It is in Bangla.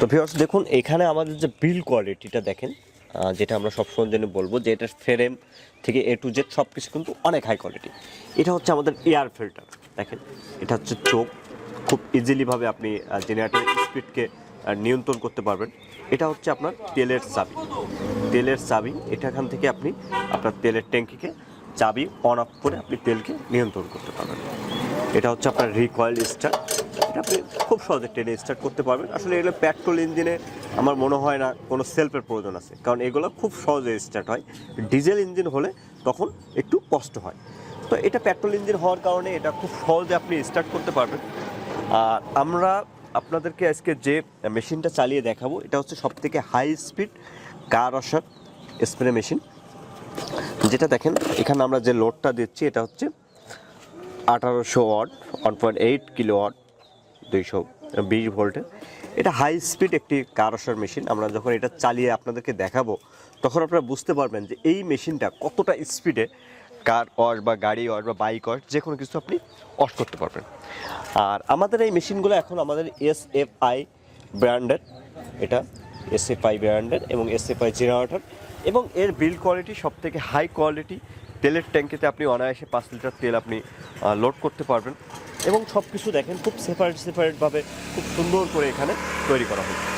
তো ভিউয়ার্স দেখুন, এখানে আমাদের যে বিল কোয়ালিটিটা দেখেন যেটা আমরা সবসময় জন্য বলব যে এটা ফ্রেম থেকে এ টু জেড সব কিছু কিন্তু অনেক হাই কোয়ালিটি এটা হচ্ছে আমাদের এয়ার ফিল্টার দেখেন, এটা হচ্ছে চোখ। খুব ইজিলিভাবে আপনি জেনারেটরের স্পিডকে নিয়ন্ত্রণ করতে পারবেন। এটা হচ্ছে আপনার তেলের চাবি। তেলের চাবি এটা এখান থেকে আপনি আপনার তেলের ট্যাঙ্কিকে চাবি অন অফ করে আপনি তেলকে নিয়ন্ত্রণ করতে পারবেন। এটা হচ্ছে আপনার রিকয়েল স্টার্ট এটা আপনি খুব সহজে ট্রেনে স্টার্ট করতে পারবেন। আসলে এগুলো পেট্রোল ইঞ্জিনে আমার মনে হয় না কোনো সেলফের প্রয়োজন আছে। কারণ এগুলো খুব সহজে স্টার্ট হয়। ডিজেল ইঞ্জিন হলে তখন একটু কষ্ট হয়। তো এটা পেট্রোল ইঞ্জিন হওয়ার কারণে এটা খুব সহজে আপনি স্টার্ট করতে পারবেন। আর আমরা আপনাদেরকে আজকে যে মেশিনটা চালিয়ে দেখাবো, এটা হচ্ছে সব থেকে হাই স্পিড কার অসার স্প্রে মেশিন যেটা দেখেন, এখানে আমরা যে লোডটা দিচ্ছি, এটা হচ্ছে আঠারোশো watt one point eight kilo watt দুইশো বিশ ভোল্টের এটা হাই স্পিড একটি কারসার মেশিন আমরা যখন এটা চালিয়ে আপনাদেরকে দেখাবো, তখন আপনারা বুঝতে পারবেন যে এই মেশিনটা কতটা স্পিডে কার ওয়াশ বা গাড়ি ওয়াশ বা বাইক ওয়াশ যে কোনো কিছু আপনি ওয়াশ করতে পারবেন। আর আমাদের এই মেশিনগুলো এখন আমাদের এস এফ আই ব্র্যান্ডের এটা এস এফ আই ব্র্যান্ডের এবং এস এফ আই জেনারেটর এবং এর বিল্ড কোয়ালিটি সব থেকে হাই কোয়ালিটি তেলের ট্যাঙ্কিতে আপনি অনায়াসে পাঁচ লিটার তেল আপনি লোড করতে পারবেন। এবং সব কিছু দেখেন খুব সেপারেট সেপারেটভাবে খুব সুন্দর করে এখানে তৈরি করা হয়েছে।